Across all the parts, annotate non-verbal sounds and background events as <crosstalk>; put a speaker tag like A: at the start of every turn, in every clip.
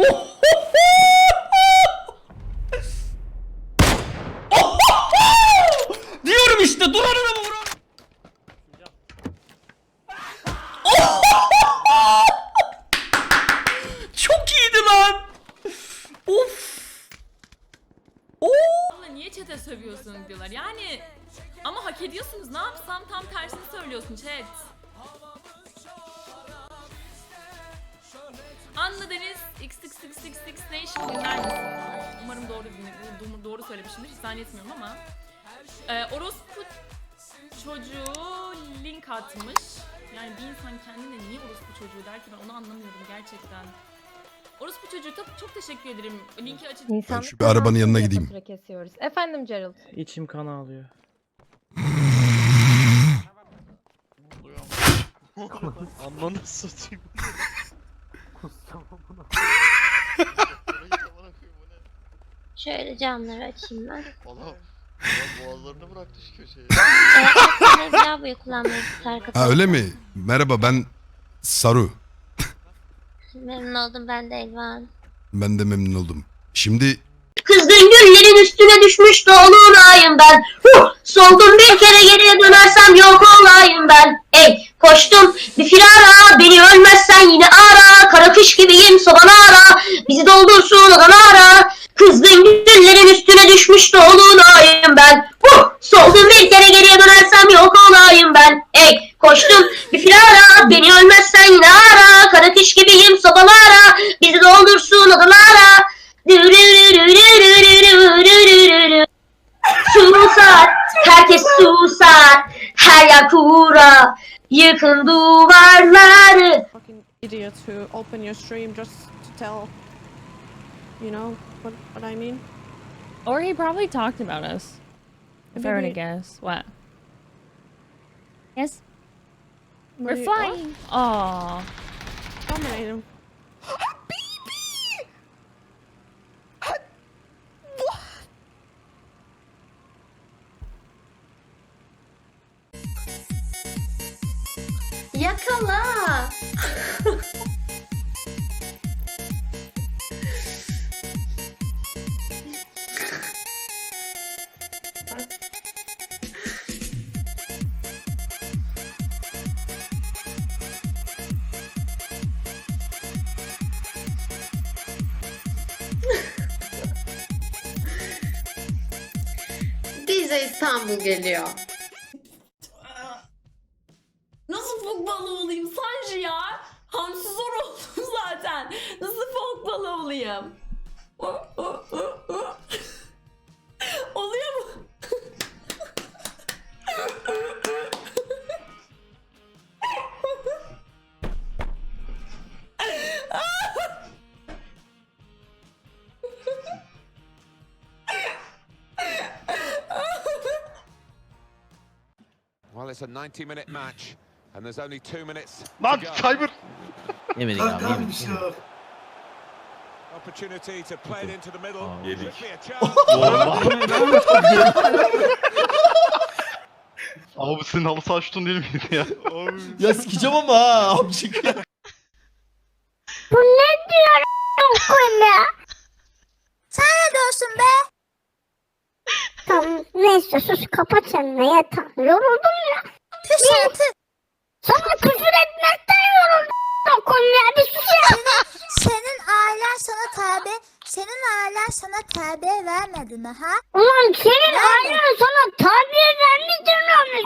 A: <laughs> Diyorum işte dur arada vur. <laughs> Çok iyiydi lan. Of.
B: Abla niye çete sövüyorsun diyorlar. Yani ama hak ediyorsunuz. Ne yapsam tam tersini söylüyorsun chat. Anla Deniz XXXXX Nation misin? Umarım doğru dinle, doğru, doğru söylemişimdir. Hiç zannetmiyorum ama. Ee, orospu çocuğu link atmış. Yani bir insan kendine niye orospu çocuğu der ki ben onu anlamıyorum gerçekten. Orospu çocuğu çok, çok teşekkür ederim. Linki açıp
C: İnsanlık
D: şu bir arabanın yanına gideyim.
C: fatura kesiyoruz. Efendim Gerald.
E: İçim kan ağlıyor.
F: Ananı satayım.
G: Şöyle camları açayım ben.
F: Allah. Ulan boğazlarını bıraktı şu köşeye.
G: Ee, lavaboyu kullanmayı tarif
D: Ha öyle mi? Merhaba ben Saru.
G: Memnun oldum ben de Elvan.
D: Ben de memnun oldum. Şimdi
G: Kızgın güllerin üstüne düşmüş dolunayım ben. Huh! Soldum bir kere geriye dönersem yok olayım ben. Ey koştum bir firara beni ölmezsen yine ara. Kara kış gibiyim sobanı ara. Bizi doldursun odan ara. Kızgın üstüne düşmüş dolunayım ben. Huh! Soldum bir kere geriye dönersem yok olayım ben. Ey koştum bir firara beni ölmezsen yine ara. Kara kış gibiyim sobanı ara. Bizi doldursun odan ara. Susar, herkes susar, her yer kura, yıkın duvarları.
H: fucking idiot who open your stream just to tell, you know, what, what I mean.
I: Or he probably talked about us. If I were to guess. What? Yes?
H: What
I: We're
H: do you- what?
I: flying. Aw.
H: Dominate him.
G: Yakala. <laughs>
J: Bize İstanbul geliyor.
K: İt's a 90 minute match, and there's only two minutes.
F: Lan. Cyber.
E: Yemedik abi yemedik.
K: Opportunity to play it into the middle.
E: Oh,
F: yedik.
K: be a chance. <laughs>
F: Ama bu senin halı saha şutun değil miydi ya?
A: Ya sikeceğim ama ha <laughs> amcık.
G: Bu ne diyor konu? Sen ne diyorsun be? Tamam neyse sus kapat sen yeter. Yoruldum ya. Küfür Sana küfür etmekten yoruldum konu ya bir sus ya.
J: Senin ailen sana tabi, senin ailen sana terbiye vermedi mi ha?
G: Ulan senin ailen sana tabiye vermedi mi?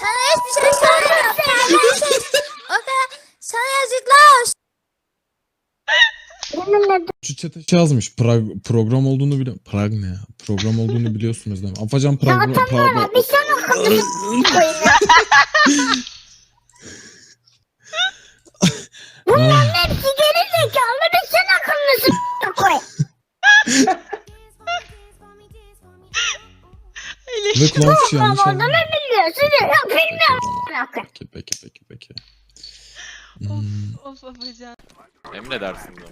J: Sana hiçbir şey söylemiyorum. Terbiyesiz. O kadar sana yazıklar olsun.
G: Yeminle
L: Şu chat'e şey yazmış. Prag, program olduğunu biliyor. Prag ne ya? Program olduğunu biliyorsunuz değil mi? Afacan Prag.
G: Zaten bir koyayım. Bunların hepsi geri zekalı bir sen akıllısın koy.
L: Ve fişi yanlış yazmış.
G: mı biliyorsun? Yok bilmiyorum.
L: Peki peki peki peki. Hmm.
F: Emredersin diyor.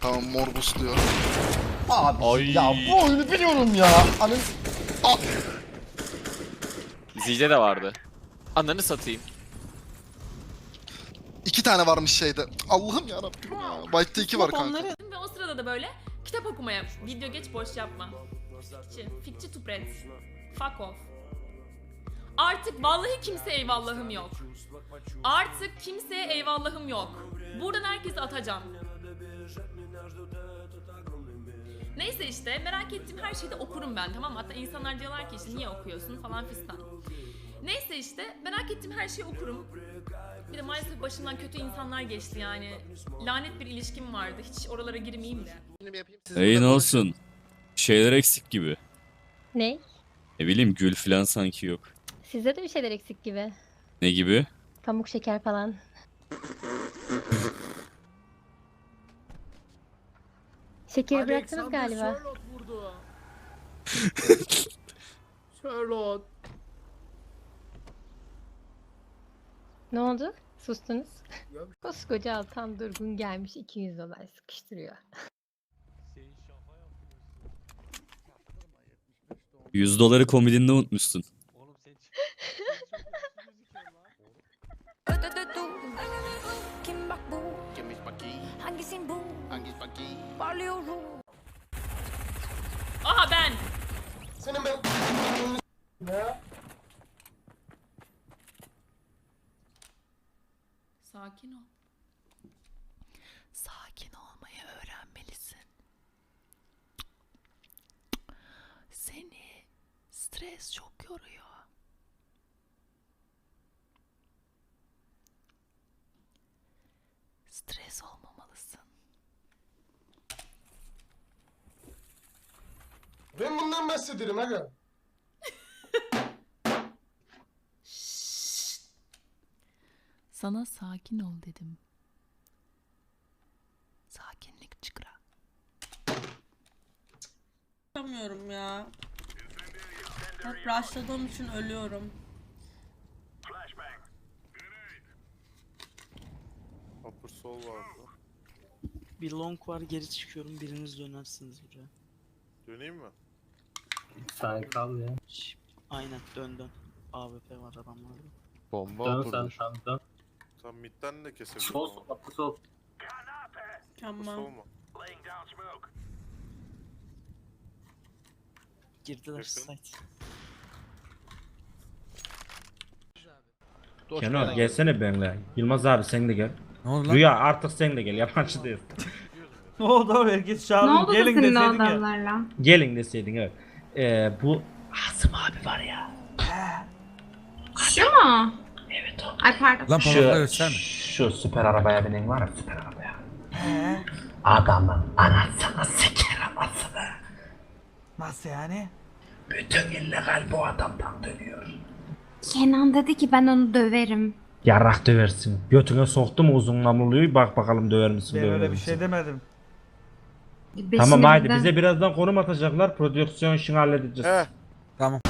D: Tamam morbus diyor.
A: Abi
F: Ay.
A: ya bu oyunu biliyorum ya. Anın
F: Zide de vardı. Ananı satayım.
D: İki tane varmış şeyde. Allah'ım ya Rabbim ya. White'da iki var kanka.
B: Ve o sırada da böyle kitap okumaya, video geç boş yapma. Fikçi, fikçi tupret. Fuck off. Artık vallahi kimse eyvallahım yok. Artık kimseye eyvallahım yok. Buradan herkese atacağım. Neyse işte merak ettiğim her şeyi de okurum ben tamam mı? Hatta insanlar diyorlar ki işte niye okuyorsun falan fistan. Neyse işte merak ettiğim her şeyi okurum. Bir de maalesef başımdan kötü insanlar geçti yani. Lanet bir ilişkim vardı. Hiç oralara girmeyeyim de.
D: İyi ne
E: olsun. Şeyler eksik gibi.
C: Ne?
E: Ne bileyim gül falan sanki yok.
C: Sizde de bir şeyler eksik gibi.
E: Ne gibi?
C: Pamuk şeker falan. <laughs> Şekeri bıraktınız galiba. <laughs> Ne oldu? Sustunuz. Koskoca Altan Durgun gelmiş 200 dolar sıkıştırıyor.
E: 100 doları komedinde unutmuşsun.
B: Aha ben!
A: Senin ben... Ya.
B: Sakin ol. Sakin olmayı öğrenmelisin. Seni stres çok yoruyor. Stres olmamalısın.
A: Bundan bahsederim aga.
B: Sana sakin ol dedim. Sakinlik çıkara.
H: Yapamıyorum ya. Hep rushladığım için ölüyorum.
F: Upper sol vardı.
E: Bir long var geri çıkıyorum biriniz dönersiniz buraya.
F: Döneyim mi?
A: Sen kal ya.
E: Aynen dön dön. AWP var adamlarda.
F: Bomba upper.
A: sen dön.
F: Tam midden de kesebilirim.
A: Sol sol apı sol.
H: Tamam.
E: Girdiler
F: Yakın.
E: site.
K: Kenan
L: gelsene benimle. Yılmaz abi sen de gel.
E: Ne oldu
L: Rüya artık sen de gel yabancı <laughs> değil.
E: Ne oldu abi herkes çağırdı.
H: Ne oldu da senin adamlarla?
L: Gelin deseydin evet. Ee, bu Asım abi var ya.
H: Şu mu? Evet o. Ay pardon.
E: Lan
L: Şu, şu süper arabaya binen var ya süper arabaya. Adamın anasını siker anasını.
E: Nasıl yani?
L: Bütün illegal bu adamdan dönüyor.
H: Kenan dedi ki ben onu döverim.
L: Yarrak döversin. Götüne soktu mu uzun namluluyu bak bakalım döver misin döver misin?
E: demedim.
L: Tamam haydi bize birazdan konum atacaklar. Prodüksiyon işini halledeceğiz.
F: He.
E: Tamam.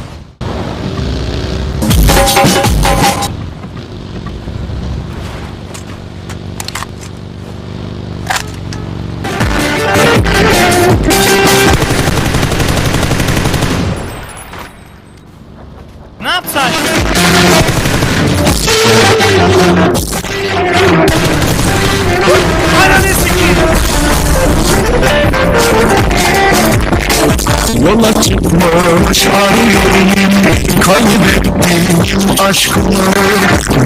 K: Kaybettim aşkımı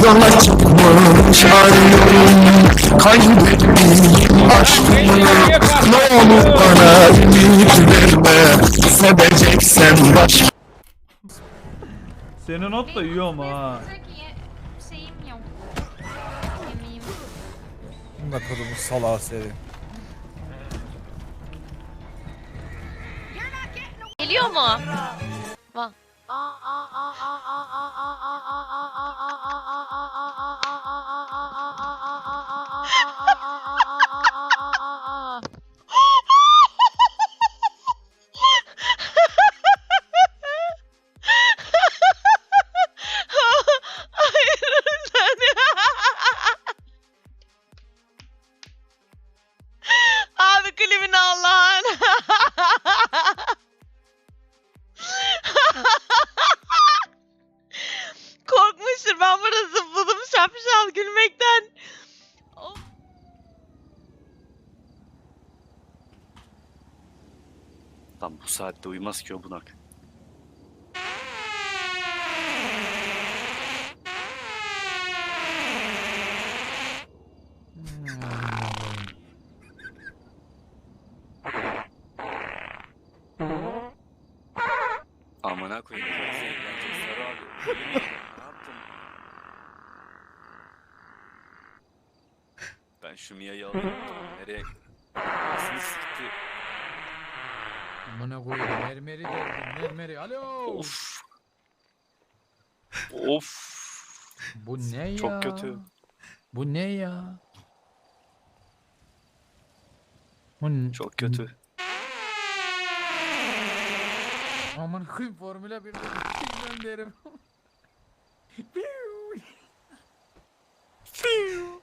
K: Yola çıkmış arıyorum Kaybettim aşkımı Ne olur bana ümit verme Seveceksen başka
E: Senin not da yiyor ama ha.
H: Şeyim yok. Yemeğim.
E: Bunda kodumu salağı seni.
C: Geliyor mu? ah ah ah ah ah ah. gülmekten.
E: Oh. Tam bu saatte uyumaz ki o bunak. Amına koyayım. şu Mia'yı alayım. Nereye? Nasıl sikti?
I: Amına koyayım. Mermeri derdim. Mermeri. Alo.
E: Of. of.
I: Bu ne ya?
E: Çok kötü.
I: Bu ne ya? Bu
E: Çok kötü.
I: Aman koyayım Formula 1 şey derim. Piu. Piu.